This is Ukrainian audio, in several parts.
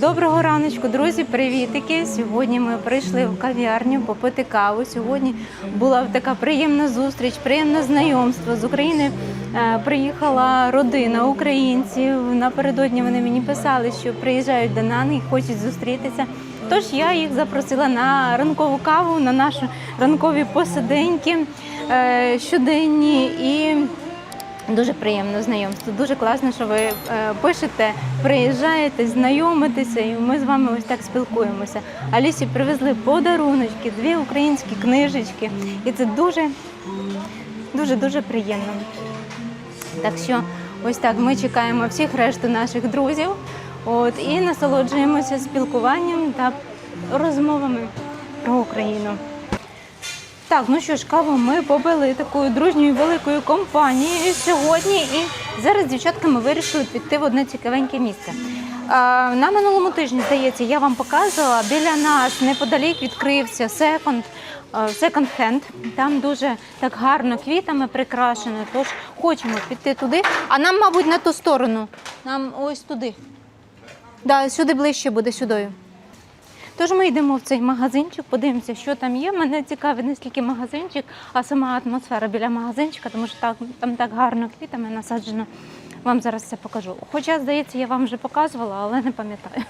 Доброго раночку, друзі, привітики! Сьогодні ми прийшли в кав'ярню попити каву. Сьогодні була така приємна зустріч, приємне знайомство. З України е, приїхала родина українців. Напередодні вони мені писали, що приїжджають до нас і хочуть зустрітися. Тож я їх запросила на ранкову каву, на наші ранкові посиденьки е, щоденні і. Дуже приємне знайомство. Дуже класно, що ви е, пишете, приїжджаєте, знайомитеся, і ми з вами ось так спілкуємося. Алісі привезли подаруночки, дві українські книжечки, і це дуже, дуже, дуже приємно. Так що, ось так ми чекаємо всіх решту наших друзів. От і насолоджуємося спілкуванням та розмовами про Україну. Так, ну що ж, каву ми побили такою дружньою великою компанією сьогодні. І зараз з дівчатками вирішили піти в одне цікавеньке місце. А, на минулому тижні, здається, я вам показувала, біля нас неподалік відкрився секонд. Секонд-хенд, там дуже так гарно квітами прикрашено, тож хочемо піти туди. А нам, мабуть, на ту сторону. Нам ось туди. Да, сюди ближче буде сюдою. Тож ми йдемо в цей магазинчик, подивимося, що там є. Мене цікавить не стільки магазинчик, а сама атмосфера біля магазинчика, тому що так, там так гарно квітами насаджено. Вам зараз це покажу. Хоча, здається, я вам вже показувала, але не пам'ятаю.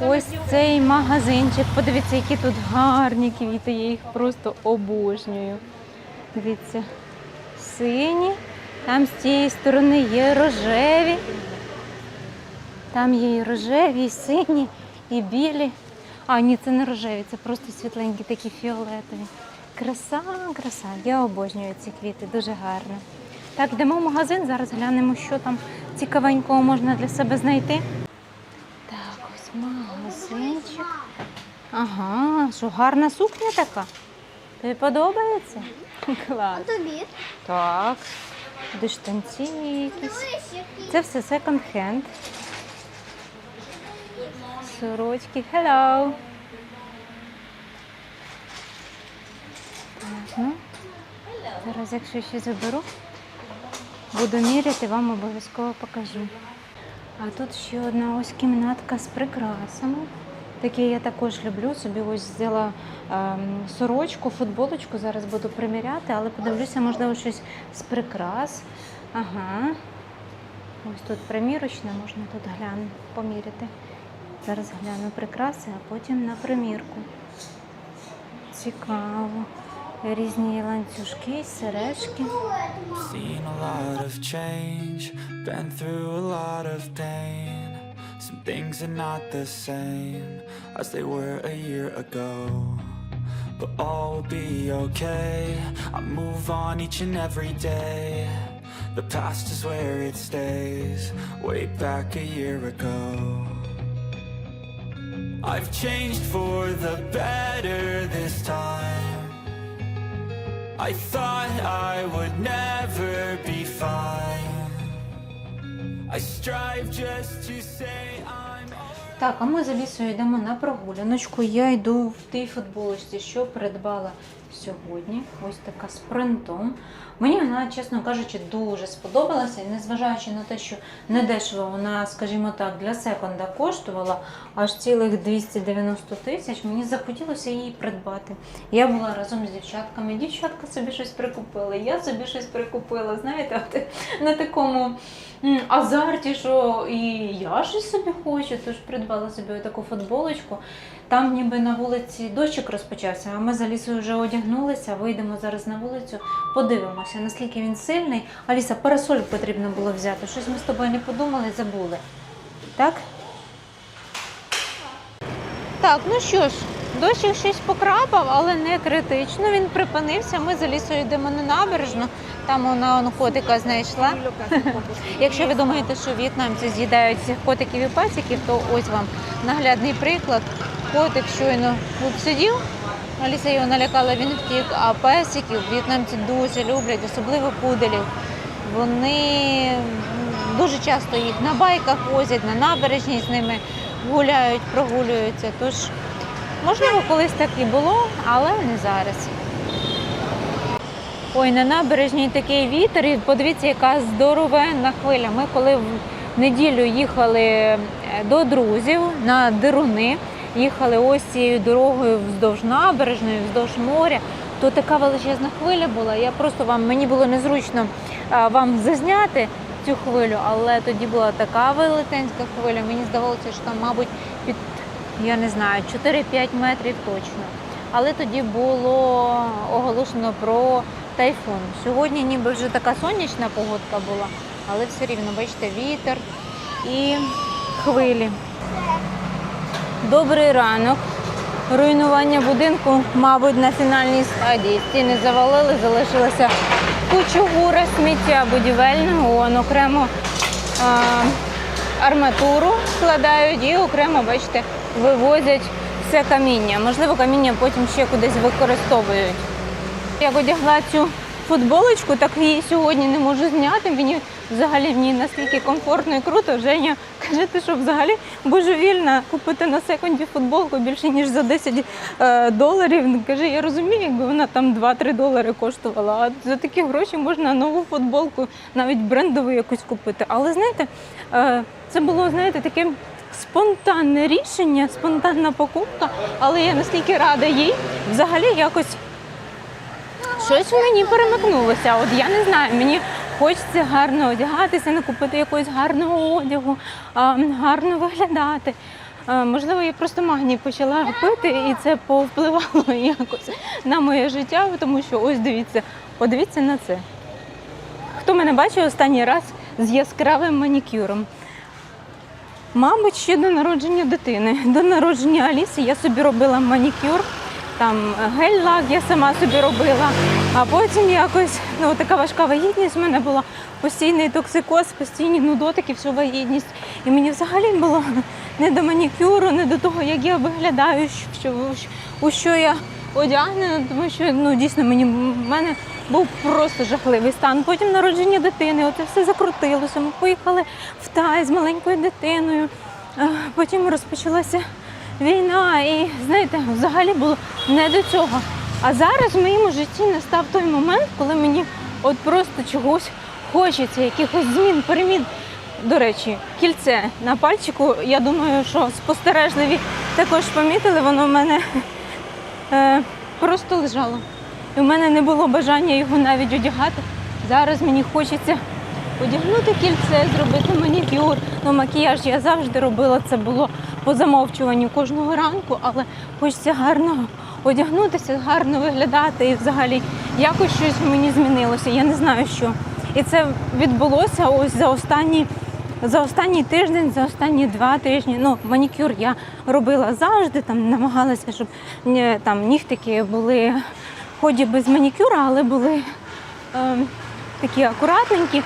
Ось цей магазинчик. Подивіться, які тут гарні квіти. Я їх просто обожнюю. Дивіться, сині. Там з цієї сторони є рожеві. Там є і рожеві, і сині, і білі. А, ні, це не рожеві, це просто світленькі, такі фіолетові. Краса, краса. Я обожнюю ці квіти, дуже гарно. Так, йдемо в магазин, зараз глянемо, що там цікавенького можна для себе знайти. Так, ось магазинчик. Ага, що гарна сукня така. Тобі подобається? Клас. Тобі? Так. Де штанці якісь. Це все секонд-хенд. Сорочки. Hello. Зараз, якщо ще заберу, буду міряти, вам обов'язково покажу. А тут ще одна ось кімнатка з прикрасами. Таке я також люблю. Собі ось взяла ем, сорочку, футболочку. Зараз буду приміряти, але подивлюся, можливо, щось з прикрас. Ага. Ось тут примірочна, можна тут глянути, поміряти. Зараз гляну прикраси, а потім на примірку. Цікаво. Різні ланцюжки, сережки. Seen a lot of change, been through a lot of pain. Some things are not the same as they were a year ago. But all will be okay. I move on each and every day. The past is where it stays, way back a year ago. I've changed for the better this time. I thought I would never be fine. I strive just to say I'm Так, а ми з Алісою йдемо на прогуляночку. Я йду в тій футболочці, що придбала сьогодні. Ось така з принтом. Мені вона, чесно кажучи, дуже сподобалася. І незважаючи на те, що недешево вона, скажімо так, для секонда коштувала аж цілих 290 тисяч, мені захотілося її придбати. Я була разом з дівчатками. Дівчатка собі щось прикупили, я собі щось прикупила. Знаєте, от на такому азарті, що і я щось собі хочу, тож придбала собі таку футболочку. Там ніби на вулиці дощик розпочався, а ми за лісою вже одягнулися, вийдемо зараз на вулицю, подивимося, наскільки він сильний. Аліса, парасоль потрібно було взяти. Щось ми з тобою не подумали, забули. Так? Так, ну що ж, дощик щось покрапав, але не критично. Він припинився. Ми за лісою йдемо на набережну. Там вона он, котика знайшла. Якщо ви думаєте, що в'єтнамці з'їдають всіх котиків і пасіків, то ось вам наглядний приклад. Котик щойно тут сидів, Аліса його налякала, він втік, а песиків в'єтнамці дуже люблять, особливо пуделів. Вони дуже часто їх на байках возять, на набережній з ними гуляють, прогулюються. Тож, можливо, колись так і було, але не зараз. Ой, на набережній такий вітер, і подивіться, яка здоровенна хвиля. Ми коли в- неділю їхали е, до друзів на Дируни. Їхали ось цією дорогою вздовж набережної, вздовж моря. То така величезна хвиля була. Я просто вам мені було незручно вам зазняти цю хвилю, але тоді була така велетенська хвиля. Мені здавалося, що там, мабуть, під я не знаю, 4-5 метрів точно. Але тоді було оголошено про тайфун. Сьогодні ніби вже така сонячна погодка була, але все рівно, бачите, вітер і хвилі. Добрий ранок. Руйнування будинку, мабуть, на фінальній стадії. Стіни завалили, залишилася кучугура сміття будівельного, он окремо а, арматуру складають і окремо, бачите, вивозять все каміння. Можливо, каміння потім ще кудись використовують. Як одягла цю футболочку, так її сьогодні не можу зняти. Мені взагалі в ній настільки комфортно і круто. Женя каже, ти що взагалі божевільна купити на секунді футболку більше ніж за 10 е, доларів. Каже, я розумію, якби вона там 2-3 долари коштувала. А за такі гроші можна нову футболку, навіть брендову якусь купити. Але знаєте, е, це було знаєте таке. Спонтанне рішення, спонтанна покупка, але я настільки рада їй взагалі якось щось мені перемикнулося. От я не знаю, мені хочеться гарно одягатися, накупити якогось гарного одягу, гарно виглядати. Можливо, я просто магній почала пити, і це повпливало якось на моє життя, тому що ось дивіться, подивіться на це. Хто мене бачив останній раз з яскравим манікюром? Мабуть, ще до народження дитини. До народження Аліси я собі робила манікюр, там гель-лак я сама собі робила, а потім якось ну, така важка вагітність в мене була, постійний токсикоз, постійні нудотики, всю вагітність. І мені взагалі було не до манікюру, не до того, як я виглядаю, що, у що я одягнена, тому що ну, дійсно мені в мене був просто жахливий стан. Потім народження дитини, оце все закрутилося. Ми поїхали в Тай з маленькою дитиною. Потім розпочалася війна, і знаєте, взагалі було не до цього. А зараз в моєму житті настав той момент, коли мені от просто чогось хочеться, якихось змін, перемін. До речі, кільце на пальчику, я думаю, що спостережливі також помітили, воно в мене е, просто лежало. І в мене не було бажання його навіть одягати. Зараз мені хочеться одягнути кільце, зробити манікюр. Ну, макіяж я завжди робила, це було по замовчуванню кожного ранку, але хочеться гарно одягнутися, гарно виглядати і взагалі якось щось мені змінилося. Я не знаю що. І це відбулося ось за останні. За останній тиждень, за останні два тижні, ну манікюр я робила завжди, там намагалася, щоб е, там нігтики були ході без манікюра, але були е, такі акуратненькі.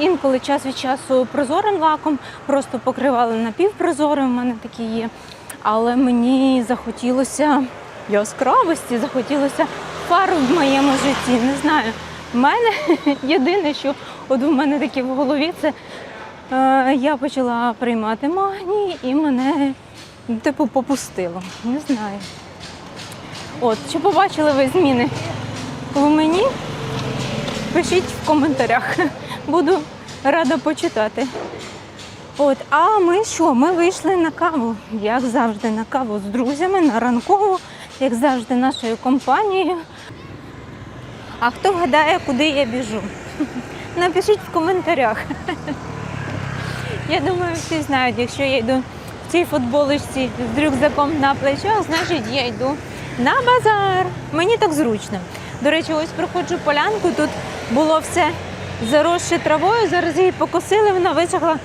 Інколи час від часу прозорим лаком, просто покривали напівпрозорим, у мене такі є. Але мені захотілося яскравості, захотілося фару в моєму житті. Не знаю. В мене єдине, що от у мене таке в голові, це е, я почала приймати магній і мене типу попустило. Не знаю. От, чи побачили ви зміни в мені? Пишіть в коментарях. Буду рада почитати. От, а ми що? Ми вийшли на каву, як завжди, на каву з друзями, на ранкову, як завжди, нашою компанією. А хто вгадає, куди я біжу? Напишіть в коментарях. Я думаю, всі знають, якщо я йду в цій футболочці з рюкзаком на плечах, значить я йду на базар. Мені так зручно. До речі, ось проходжу полянку, тут було все заросше травою, зараз її покосили, вона висохла.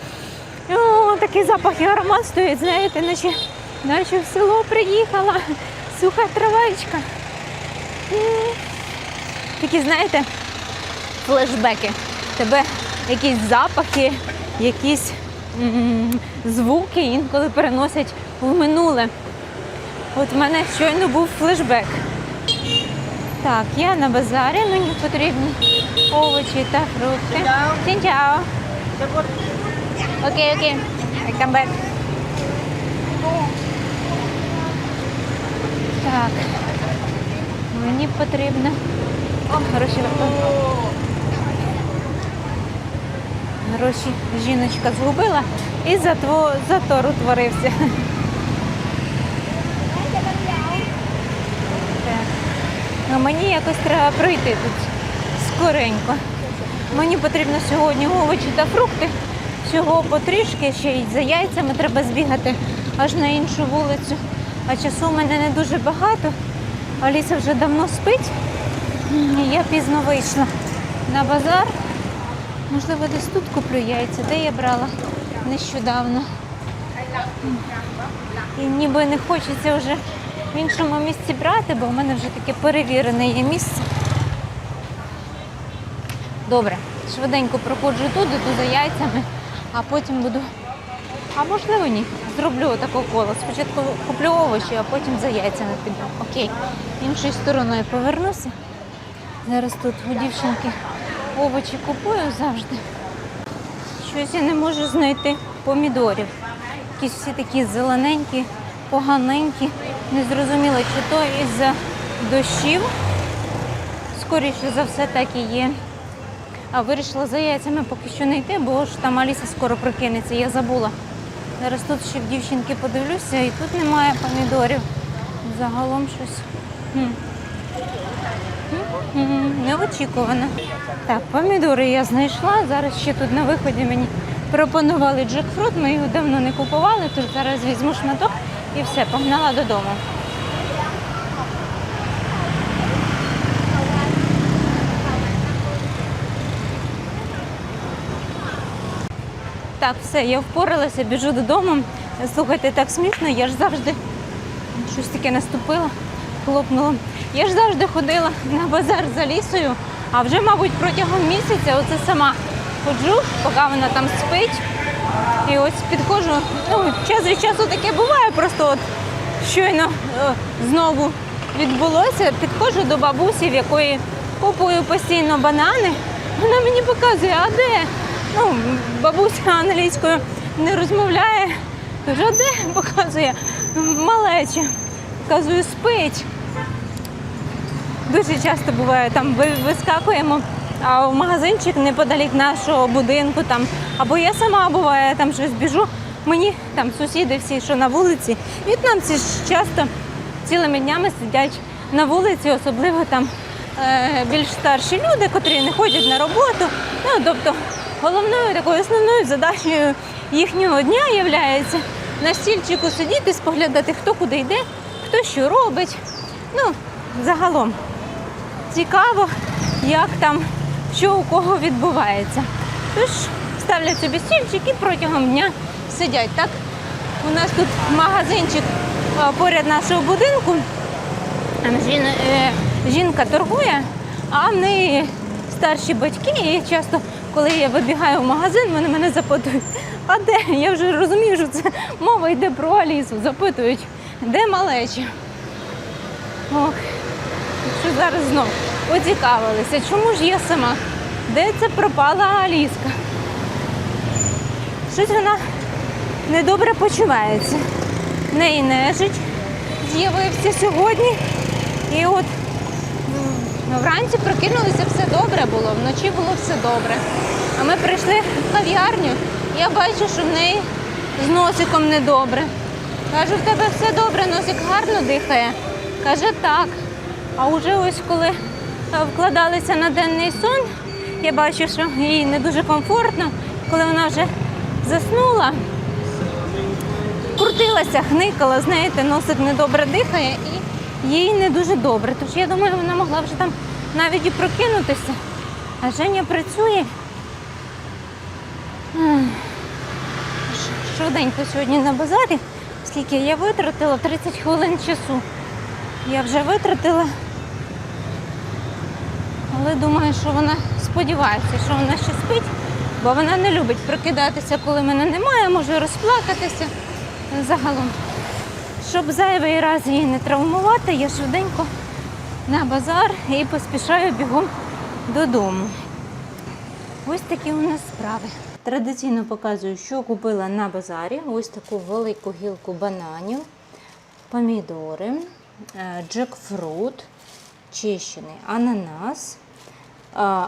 О, такий запах і аромат стоїть, знаєте, наче, наче в село приїхала, суха травичка. Такі, знаєте, флешбеки. Тебе якісь запахи, якісь м, звуки інколи переносять в минуле. От в мене щойно був флешбек. Так, я на базарі, мені потрібні овочі та фрукти. Сінчао. Окей, окей. I. Так. Мені потрібно. О, хороші верховні. Гроші жіночка згубила і затво, затор утворився. Ну, мені якось треба пройти тут скоренько. Мені потрібно сьогодні овочі та фрукти. Всього потрішки, ще й за яйцями треба збігати аж на іншу вулицю. А часу в мене не дуже багато. Аліса вже давно спить. І Я пізно вийшла на базар. Можливо, десь тут куплю яйця, де я брала нещодавно. І ніби не хочеться вже в іншому місці брати, бо в мене вже таке перевірене є місце. Добре, швиденько проходжу тут, іду за яйцями, а потім буду. А можливо ні. Зроблю отаке коло. Спочатку куплю овочі, а потім за яйцями піду. Окей. Іншою стороною повернуся. Зараз тут у дівчинки овочі купую завжди. Щось я не можу знайти помідорів. Якісь всі такі зелененькі, поганенькі. Не зрозуміло, чи то із-за дощів. Скоріше за все, так і є. А вирішила за яйцями поки що не йти, бо ж там Аліса скоро прокинеться, я забула. Зараз тут ще в дівчинки подивлюся, і тут немає помідорів. Загалом щось. хм. Неочікувано. Так, помідори я знайшла. Зараз ще тут на виході мені пропонували джекфрут. Ми його давно не купували, тож зараз візьму шматок і все, погнала додому. Так, все, я впоралася, біжу додому. Слухайте, так смішно, я ж завжди щось таке наступила, хлопнула. Я ж завжди ходила на базар за лісою, а вже, мабуть, протягом місяця оце сама ходжу, поки вона там спить. І ось підходжу. Ну, час від часу таке буває, просто от щойно е, знову відбулося. Підходжу до бабусі, в якої купую постійно банани. Вона мені показує, а де? Ну, бабуся англійською не розмовляє. Кажу, а де? Показує малече. Показую, спить. Дуже часто буває, там вискакуємо в магазинчик неподалік нашого будинку, там, або я сама буває, там щось біжу. Мені там сусіди всі, що на вулиці, в'єтнамці ж часто цілими днями сидять на вулиці, особливо там е, більш старші люди, котрі не ходять на роботу. Ну, тобто головною такою основною задачею їхнього дня є на стільчику сидіти, споглядати, хто куди йде, хто що робить. Ну, загалом цікаво, як там, що у кого відбувається. Тож ставлять собі стільчик і протягом дня сидять. Так, у нас тут магазинчик поряд нашого будинку. Е, жінка торгує, а в неї старші батьки. І часто, коли я вибігаю в магазин, вони мене запитують, а де? Я вже розумію, що це мова йде про Алісу. Запитують, де малечі. Ох, що зараз знов поцікавилися, чому ж я сама? Де це пропала Аліска? Щось вона недобре почувається. В неї нежить з'явився сьогодні. І от вранці прокинулися, все добре було, вночі було все добре. А ми прийшли в кав'ярню, я бачу, що в неї з носиком недобре. Кажу, в тебе все добре, носик гарно дихає. Каже, так. А вже ось коли вкладалися на денний сон, я бачу, що їй не дуже комфортно, коли вона вже заснула, крутилася, хникала, знаєте, носик недобре дихає і їй не дуже добре. Тож я думаю, вона могла вже там навіть і прокинутися. А Женя працює. Швиденько сьогодні на базарі, скільки я витратила 30 хвилин часу. Я вже витратила. Але думаю, що вона сподівається, що вона ще спить, бо вона не любить прокидатися, коли мене немає, може розплакатися загалом. Щоб зайвий раз її не травмувати, я швиденько на базар і поспішаю бігом додому. Ось такі у нас справи. Традиційно показую, що купила на базарі. Ось таку велику гілку бананів, помідори, е, джекфрут, чищений ананас,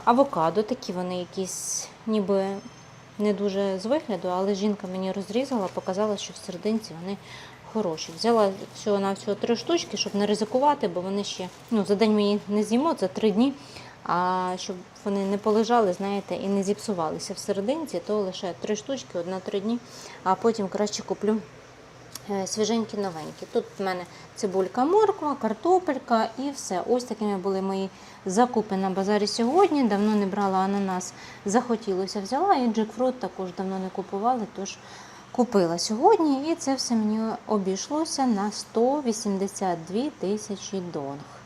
авокадо, такі вони якісь ніби не дуже з вигляду, але жінка мені розрізала, показала, що в серединці вони хороші. Взяла всього на всього три штучки, щоб не ризикувати, бо вони ще ну, за день її не з'їмо, це три дні. А щоб вони не полежали, знаєте, і не зіпсувалися в серединці, то лише три штучки, одна-три дні, а потім краще куплю свіженькі новенькі. Тут в мене цибулька, морква, картопелька і все. Ось такими були мої закупи на базарі сьогодні. Давно не брала ананас, захотілося взяла. І джекфрут також давно не купували, тож купила сьогодні. І це все мені обійшлося на 182 тисячі донг.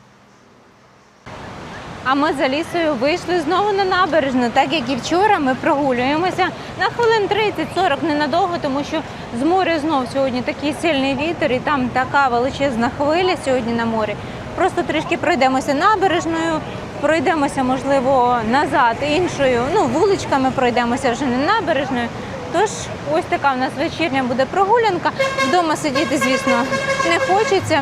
А ми за лісою вийшли знову на набережну, так як і вчора. Ми прогулюємося на хвилин 30-40 ненадовго, тому що з моря знов сьогодні такий сильний вітер, і там така величезна хвиля сьогодні на морі. Просто трішки пройдемося набережною, пройдемося, можливо, назад іншою. Ну, вуличками пройдемося вже не набережною. Тож ось така в нас вечірня буде прогулянка. Вдома сидіти, звісно, не хочеться.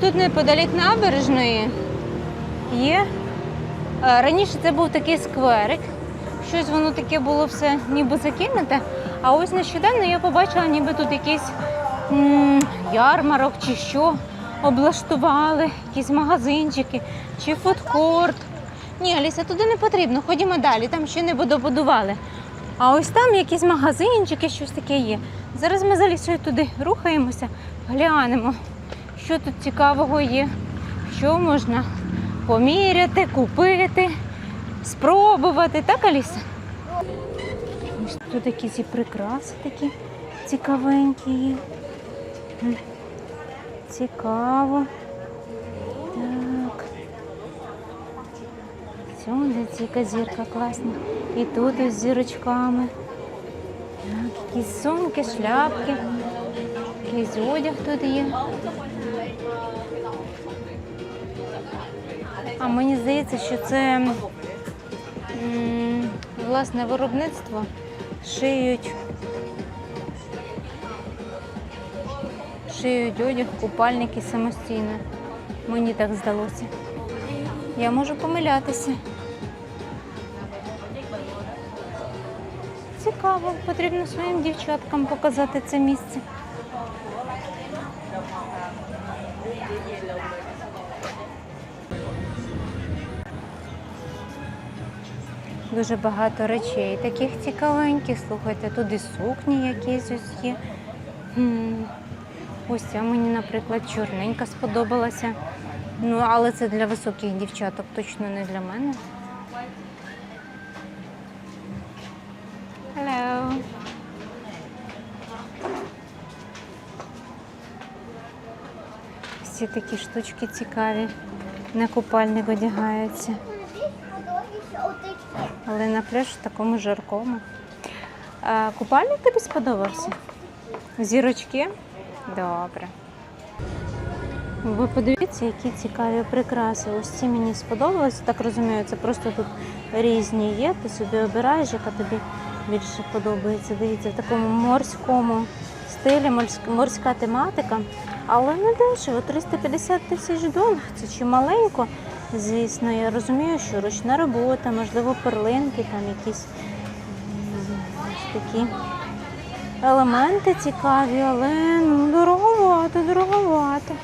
Тут неподалік набережної є. е, Раніше це був такий скверик. Щось воно таке було все ніби закинуте. А ось нещодавно я побачила, ніби тут якийсь ярмарок чи що облаштували, якісь магазинчики чи фудкорт. Ні, Аліса, туди не потрібно, ходімо далі, там ще не добудували. А ось там якісь магазинчики, щось таке є. Зараз ми за лісою туди рухаємося, глянемо, що тут цікавого є, що можна поміряти, купити, спробувати. Так, Аліса? Тут якісь і прикраси такі цікавенькі є. Цікаво. Так. Сюди ціка зірка класна. І тут ось з зірочками. Так, якісь сумки, шляпки. Якийсь одяг тут є. А мені здається, що це власне виробництво шиють. Шиють одяг, купальники самостійно. Мені так здалося. Я можу помилятися. Цікаво, потрібно своїм дівчаткам показати це місце. Дуже багато речей таких цікавеньких. Слухайте, тут і сукні якісь ось є. Ось ця мені, наприклад, чорненька сподобалася. Ну, але це для високих дівчаток, точно не для мене. Hello. Всі такі штучки цікаві. На купальник одягаються. Але на пляж такому жаркому. А, купальник тобі сподобався? Зірочки? Добре. Ви подивіться, які цікаві прикраси. Ось ці мені сподобалися. Так розумію, це просто тут різні є. Ти собі обираєш, яка тобі більше подобається. Дивіться, в такому морському стилі, морська тематика. Але не дешево, 350 тисяч доларів. Це чималенько. Звісно, я розумію, що ручна робота, можливо, перлинки, там якісь такі елементи цікаві, але ну, дороговато, дороговато.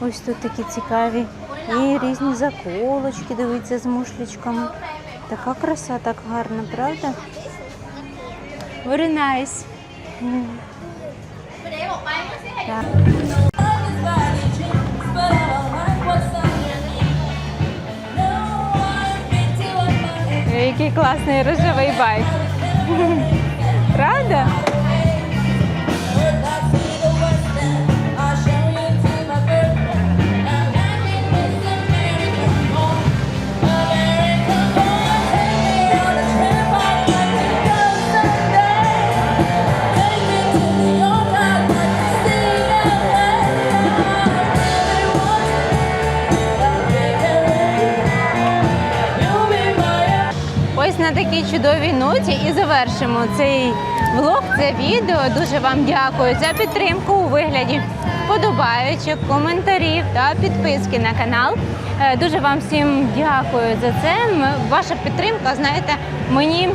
Ось тут такі цікаві і різні заколочки, дивіться, з мушлічками. Така краса, так гарна, правда? Very nice. Так. Який класний рожевий байк. Правда? Ось на такій чудовій ноті і завершимо цей влог, це відео. Дуже вам дякую за підтримку у вигляді вподобаючок, коментарів та підписки на канал. Е, Дуже вам всім дякую за це. Ваша підтримка, знаєте, мені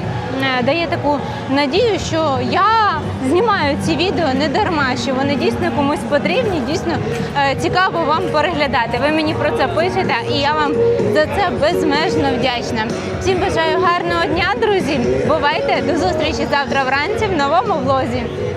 е, дає таку надію, що я знімаю ці відео не дарма, що вони дійсно комусь потрібні, дійсно е, цікаво вам переглядати. Ви мені про це пишете, і я вам за це безмежно вдячна. Всім бажаю гарного дня, друзі. Бувайте до зустрічі завтра вранці в новому влозі.